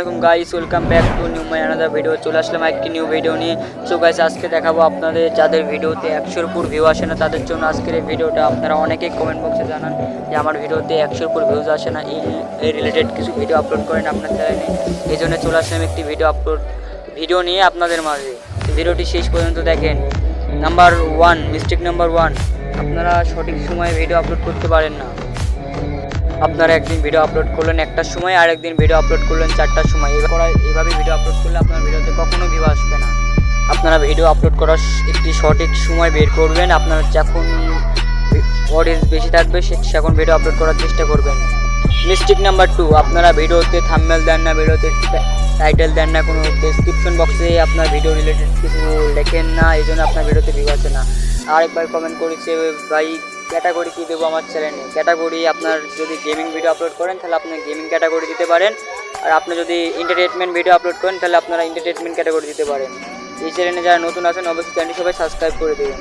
আলাইকুম guys welcome back to new my another video চলে আসলাম একটি নিউ ভিডিও নিয়ে। সো গাইস আজকে দেখাবো আপনাদের, যাদের ভিডিওতে একশোর উপর ভিউ আসে না, তাদের জন্য আজকের এই ভিডিওটা আপনারা অনেকেই কমেন্ট বক্সে জানান যে আমার ভিডিওতে একশোর উপর ভিউজ আসে না। এই রিলেটেড কিছু ভিডিও আপলোড করেন আপনার চ্যানেলে এই জন্য চলে আসলাম একটি ভিডিও আপলোড ভিডিও নিয়ে আপনাদের মাঝে। ভিডিওটি শেষ পর্যন্ত দেখেন। Number one mistake number one আপনারা সঠিক সময়ে ভিডিও আপলোড করতে পারেন না। আপনারা একদিন ভিডিও আপলোড করলেন একটার সময়, আর একদিন ভিডিও আপলোড করলেন চারটার সময়। এবার এভাবে ভিডিও আপলোড করলে আপনার ভিডিওতে কখনো ভিউ আসবে না। আপনারা ভিডিও আপলোড করার একটি সঠিক সময় বের করবেন। আপনার যখন অডিয়েন্স বেশি থাকবে, সে- তখন ভিডিও আপলোড করার চেষ্টা করবেন। মিস্টেক নাম্বার টু আপনারা ভিডিওতে থাম্বনেল দেন না ভিডিওতে টাইটেল দেন না, কোনো ডেসক্রিপশন বক্সে আপনার ভিডিও রিলেটেড কিছু লেখেন না, এই জন্য আপনার ভিডিওতে ভিউ আসে না। আরেকবার কমেন্ট করেছে ভাই ক্যাটাগরি কী দেবো আমার চ্যানেলে ক্যাটাগরি আপনার যদি গেমিং ভিডিও আপলোড করেন, তাহলে আপনি গেমিং ক্যাটাগরি দিতে পারেন। আর আপনি যদি এন্টারটেনমেন্ট ভিডিও আপলোড করেন, তাহলে আপনারা এন্টারটেনমেন্ট ক্যাটাগরি দিতে পারেন। এই চ্যানেলে যারা নতুন আছেন, অবশ্যই চ্যানেলটি সবাই সাবস্ক্রাইব করে দেবেন।